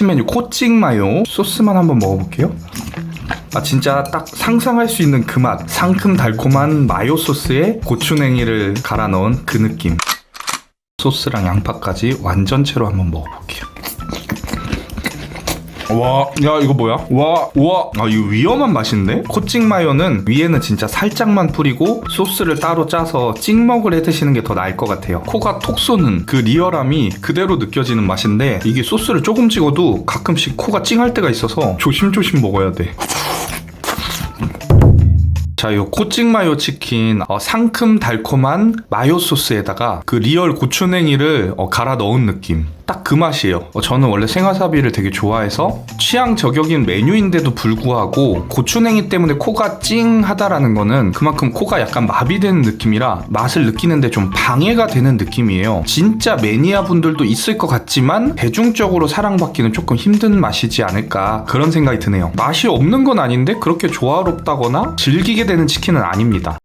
신메뉴 코찍 마요. 소스만 한번 먹어볼게요. 아 진짜 딱 상상할 수 있는 그 맛. 상큼 달콤한 마요 소스에 고추냉이를 갈아 넣은 그 느낌. 소스랑 양파까지 완전체로 한번 먹어볼게요 와, 야 이거 뭐야? 와, 와, 아 이거 위험한 맛인데? 코찍 마요는 위에는 진짜 살짝만 뿌리고 소스를 따로 짜서 찍먹을 해 드시는 게 더 나을 것 같아요. 코가 톡 쏘는 그 리얼함이 그대로 느껴지는 맛인데 이게 소스를 조금 찍어도 가끔씩 코가 찡할 때가 있어서 조심조심 먹어야 돼. 자, 요 코찍 마요 치킨 어, 상큼 달콤한 마요 소스에다가 그 리얼 고추냉이를 어, 갈아 넣은 느낌. 딱 그 맛이에요. 어, 저는 원래 생와사비를 되게 좋아해서 취향 저격인 메뉴인데도 불구하고 고추냉이 때문에 코가 찡하다라는 거는 그만큼 코가 약간 마비되는 느낌이라 맛을 느끼는데 좀 방해가 되는 느낌이에요. 진짜 매니아 분들도 있을 것 같지만 대중적으로 사랑받기는 조금 힘든 맛이지 않을까 그런 생각이 드네요. 맛이 없는 건 아닌데 그렇게 조화롭다거나 즐기게 되는 치킨은 아닙니다.